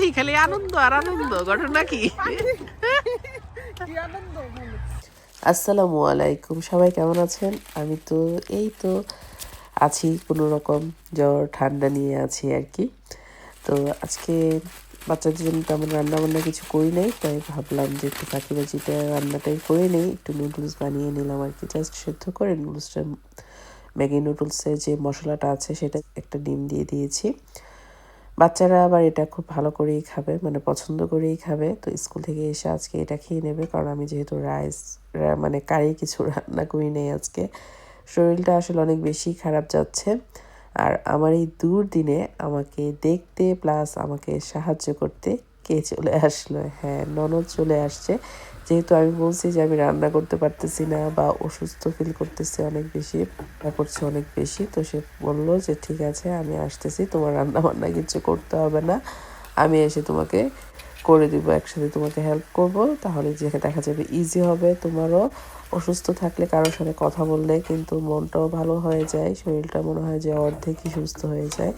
সারাদিনই খালি আনন্দ, আর আনন্দ, ঘটনা কি। আসসালামু আলাইকুম, সবাই কেমন আছেন? আমি তো এই তো আছি, কোনো রকম জ্বর, ঠান্ডা নিয়ে আছি আর কি। তো আজকে বাচ্চাদের জন্য তেমন রান্না বান্না কিছু করি নাই, তাই ভাবলাম যে একটু ফাঁকিবাজিটা রান্নাটাই করে নেই। একটু নুডলস বানিয়ে নিলাম আর কি। জাস্ট সেদ্ধ করে নুডলসটা ম্যাগি নুডলসের যে মশলাটা আছে, সেটা একটা ডিম দিয়ে দিয়েছি। বাচ্চারা আবার এটা খুব ভালো করেই খাবে মানে পছন্দ করেই খাবে। তো স্কুল থেকে এসে আজকে এটা খেয়ে নেবে, কারণ আমি যেহেতু রাইস মানে কারি কিছু রান্না করি নেই আজকে। শরীরটা আসলে অনেক বেশি খারাপ যাচ্ছে। আর আমার এই দূর দিনে আমাকে দেখতে প্লাস আমাকে সাহায্য করতে কে চলে আসলো? হ্যাঁ ননদ চলে আসছে। যেহেতু আমি বলছি যে আমি রান্না করতে পারতেছি না বা অসুস্থ ফিল করতেছি অনেক বেশি করছে অনেক বেশি, তো সে বলল যে ঠিক আছে, আমি আসতেছি, তোমার রান্না বান্না কিছু করতে হবে না। আমি এসে তোমাকে করে দিব, একসাথে তোমাকে হেল্প করব, তাহলে যে দেখা যাবে ইজি হবে তোমারও। অসুস্থ থাকলে কারোর সাথে কথা বললে কিন্তু মনটাও ভালো হয়ে যায়, শরীরটা মনে হয় যে অর্ধেকই সুস্থ হয়ে যায়।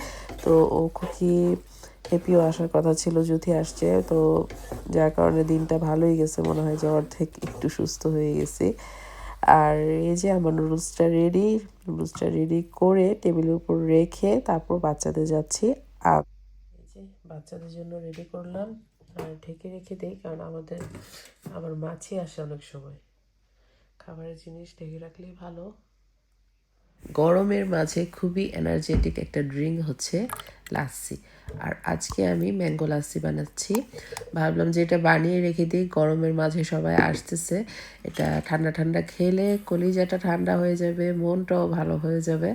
তো ও খুবই হ্যাপিও আসার কথা ছিল যুথি আসছে, তো যার কারণে দিনটা ভালোই গেছে মনে হয় যে অর্ধেক একটু সুস্থ হয়ে গেছি। আর এই যে আমার নুডলসটা রেডি নুডলসটা রেডি করে টেবিলের উপর রেখে তারপর বাচ্চাদের যাচ্ছি। যে বাচ্চাদের জন্য রেডি করলাম, আর ঢেকে রেখে দিই, কারণ আমাদের আবার মাছি আসে অনেক সময়। খাবারের জিনিস ঢেকে রাখলেই ভালো। গরমের মাঝে খুবই এনার্জেটিক একটা ড্রিঙ্ক হচ্ছে। লাচ্ছি। আর আজকে আমি ম্যাঙ্গো লাচ্ছি বানাচ্ছি। ভাবলাম যে এটা বানিয়ে রেখে দিই, গরমের মাঝে সবাই আসতেছে। এটা ঠান্ডা ঠান্ডা খেলে কলিজাটা ঠান্ডা হয়ে যাবে, মনটাও ভালো হয়ে যাবে।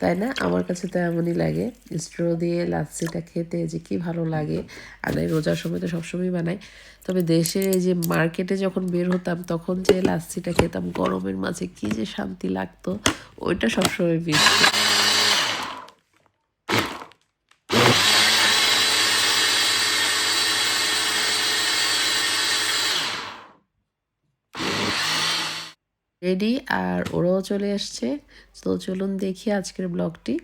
তাই না? আমার কাছে তো এমনই লাগে, স্ট্র দিয়ে লাচ্ছিটা খেতে যে কি ভালো লাগে। আর এই রোজার সময় তো সবসময় বানাই। তবে দেশে এই যে মার্কেটে যখন বের হতাম, তখন যে লাচ্ছিটা খেতাম, গরমের মাঝে কি যে শান্তি লাগতো, ওইটা সবসময় মিস রেডি আর ওরাও চলে আসছে তো চলুন দেখি আজকের ব্লগটি।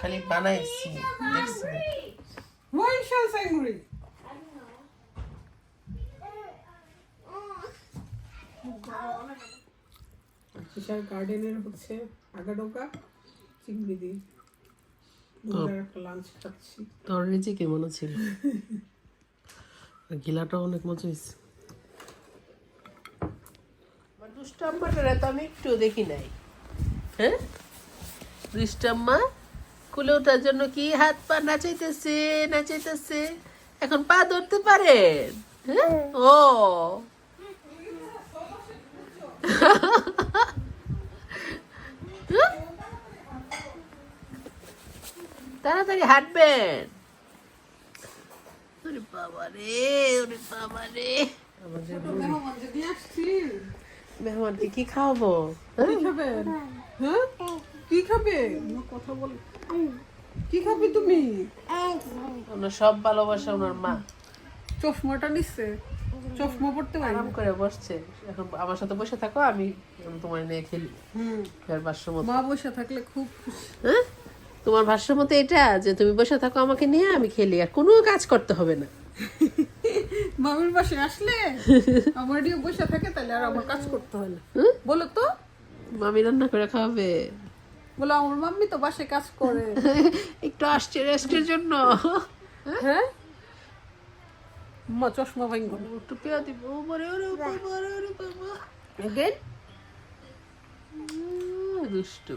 খালি বানাইছি দেখছি। কিশার গার্ডেনের হচ্ছে আগা ডোকা চিংড়ি দিয়ে। দুপুরের একটা লাঞ্চ খাচ্ছি। তোর রেজি কেমন ছিল? গিলাটা অনেক মজা হয়েছে। দুষ্টাম্মাটা তো আমি একটু দেখি নাই। হ্যাঁ? দুষ্টাম্মা কুলে ওঠার জন্য কি হাত পা নাচাইতেছে নাচাইতেছে? এখন পা ধরতে পারেন হ্যাঁ? ও। তাড়াতাড়ি হাঁটবেন। ওরে বাবা রে ওরে বাবা রে। আমাদের মেহমান যদি আসছি মেহমানকে কি খাওয়াবো? কি খাবেন? হ্যাঁ? কি খাবে? কথা বল। কি খাবে তুমি? ওনার সব ভালোবাসা ওনার মা। চশমাটা নিচ্ছে। চশমা পড়তে পারি আরাম করে বসছে। এখন আমার সাথে বসে থাকো আমি তোমার নিয়ে খেলি। হুম। ফের ভাষ্য মতো মা বসে থাকলে খুব হ্যাঁ? তোমার ভাষ্য মতো এটা যে তুমি বসে থাকো আমাকে নিয়ে আমি খেলি আর কোনো কাজ করতে হবে না। মামির পাশে আসলে? আমার দিয়ে বসে থাকে তাহলে আর আমার কাজ করতে হয় না। বলো তো। মামি রান্না করে খাওয়াবে। বলো আমার মাম্মি তো বাসে কাজ করে। একটু আসছে রেস্টের জন্য। হ্যাঁ? মা চশমা ভাঙ্গ একটু পেয়া দিব ওরে ওরে ওরে ওরে বাবা again দুষ্টু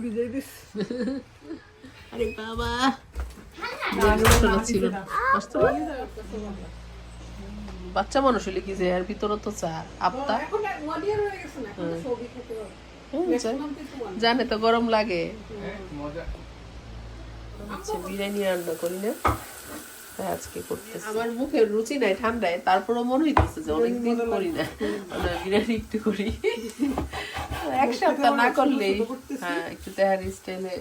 বিজয় দিস আরে বাবা ছিল না। আসতে পারে? বাচ্চা মানুষ হলে কি যে এর ভিতরে তো চা আপতা হয়ে গেছে না এখন তো সবই খেতে হবে। হুম, যা- নাম কিন্তু one। জানে তো গরম লাগে। আচ্ছা বিরিয়ানি রান্না করি না? তাই আজকে করতেছি। আমার মুখের রুচি নাই ঠান্ডায়। তারপরও মনে হইতেছে যে অনেকদিন করি না। বিরিয়ানি একটু করি। এক সপ্তাহ না করলেই হ্যাঁ একটু তেহারি স্টাইলে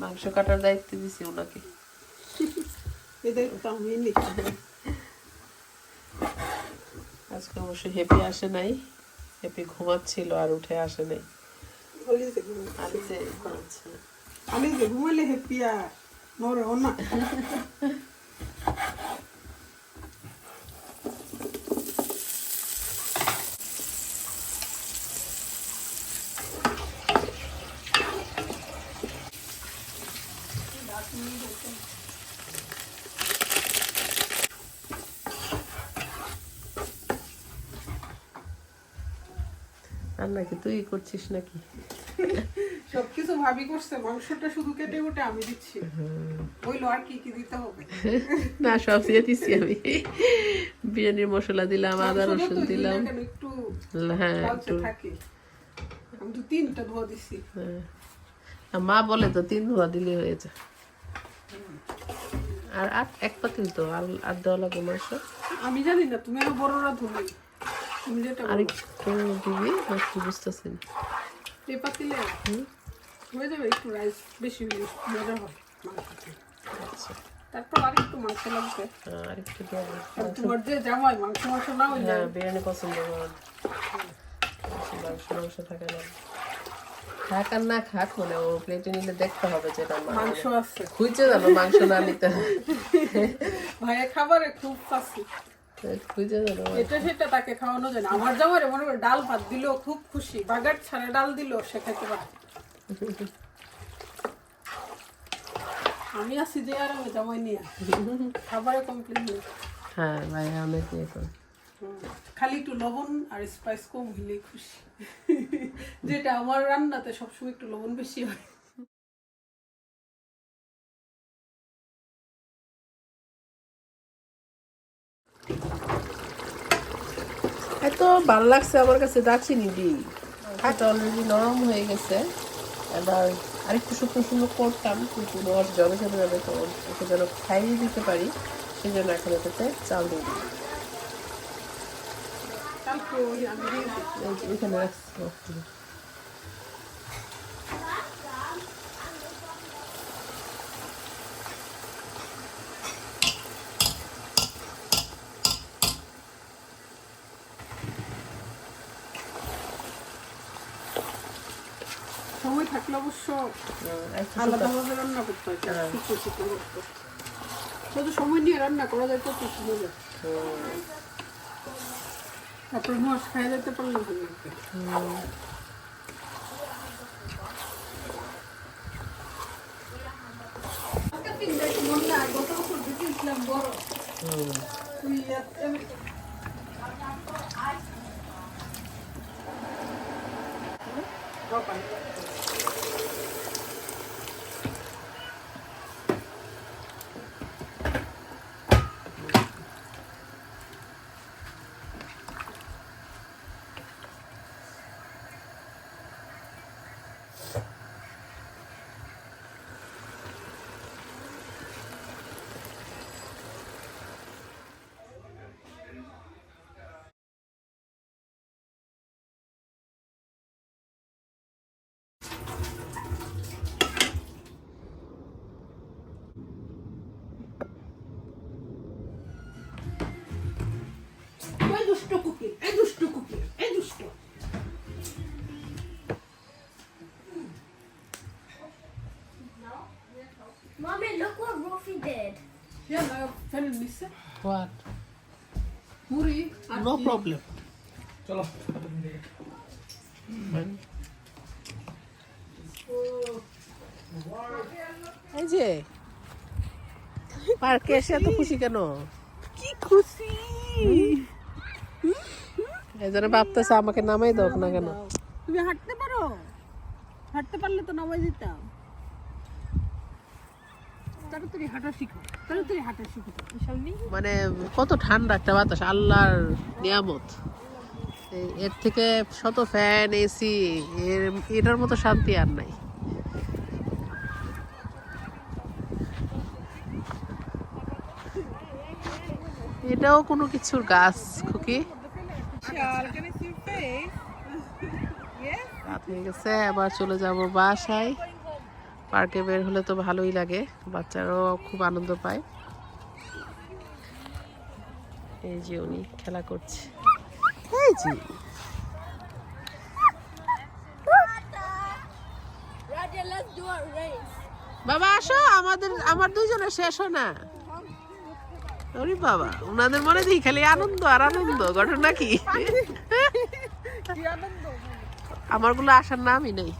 মাংস কাটার দায়িত্ব দিছি ওনাকে। আজকে অবশ্য হেপি আসে নাই। হেপি ঘুমাচ্ছিল আর উঠে আসে নাই। আমি যে ঘুমাচ্ছি। আমি যে ঘুমালে হেপিয়া নরে কি তুই করছিস নাকি? সবকিছু ভাবি করছে মাংসটা শুধু কেটে কুটে আমি দিচ্ছি। বইলো আর কি কি দিতে হবে? না সব দিয়ে দিচ্ছি আমি। বিরিয়ানির মশলা দিলাম আদা রসুন দিলাম। একটু হ্যাঁ একটু। আমি তো তিনটা ধোয়া দিছি। হ্যাঁ। মা বলে তো তিন ধোয়া দিলে হয়ে যায়। আর আর এক পাতিল তো আর আর দেওয়া লাগবে মাংস? আমি জানি না তুমি আরও বড়রা ধুলি। তুমি যেটা আর একটু দিবি বুঝতেছি না। এই পাতিলে? হয়ে যাবে একটু রাইস বেশি হলে মজা হয় আচ্ছা তারপর আর মাংস লাগবে। হ্যাঁ, আর একটু দেওয়া আর তোমার যে জামাই মাংস মাংস না হ্যাঁ বিরিয়ানি পছন্দ করেন মাংস মাংস থাকে না। খাক আর না খাক মানে ও প্লেটে নিলে দেখতে হবে যেটা মাংস। আছে। খুঁজে মাংস না নিতে হয়। ভাইয়া খাবারে খুব ফাঁসি খুঁজে এটা সেটা তাকে খাওয়ানো যায় না। আমার জামাইরে মনে করে ডাল ভাত দিলেও খুব খুশি। বাগার ছাড়া ডাল দিলেও সে খেতে পারে। আমি আছি যে আর আমি জামাই নিয়ে। খাবারে কমপ্লেন নেই। হ্যাঁ ভাই অনেক ইয়ে করে খালি একটু লবণ আর স্পাইস কম হইলেই খুশি। যেটা আমার রান্নাতে সবসময় একটু লবণ বেশি হয়। এত ভালো লাগছে আমার কাছে দারচিনি দি এটা অলরেডি নরম হয়ে গেছে। এবার আরেকটু শুকনো শুকনো করতাম কিন্তু ওর জলে জমে যাবে তো ওকে যেন খাইয়ে দিতে পারি সেই জন্য এখন ওটাতে চাল দিয়ে দিই এখানে রাখছি সময় থাকলে অবশ্য আলাদাভাবে রান্না করতে হয় হ্যাঁ। শুকনো শুকনো করতে শুধু সময় নিয়ে রান্না করা যায় কত মজা তারপরে মাছ খাই যেতে পারলে ভালো লাগবে হুম। হুম। এই দুষ্ট কুকির এই দুষ্ট কুকির এই দুষ্ট Mommy, look what Ruffy did. ইয়ালা ফেলে মুড়ি আর No কি? problem. এই যে পার্কে এসে এত খুশি কেন? কি খুশি? এই জন্য ভাবতেছে আমাকে নামাই দাও না কেন? তুমি হাঁটতে পারো? হাঁটতে পারলে তো নামাই দিতাম। তাড়াতাড়ি হাঁটা শিখো তাড়াতাড়ি হাঁটা শিখো। মানে কত ঠান্ডা একটা বাতাস আল্লাহর নিয়ামত। এর থেকে শত ফ্যান এসি এর এটার মতো শান্তি আর নাই। এটাও কোনো কিছুর গাছ খুকি? রাত হয়ে গেছে আবার চলে যাব বাসায়। পার্কে বের হলে তো ভালোই লাগে বাচ্চারাও খুব আনন্দ পায়। এই যে উনি খেলা করছে। এই যে. বাবা আসো আমাদের আমার দুজনের শেষ হয় না। ওরে বাবা ওনাদের মনে দিই খালি আনন্দ আর আনন্দ ঘটনা কি? আমারগুলো আসার নামই নেই।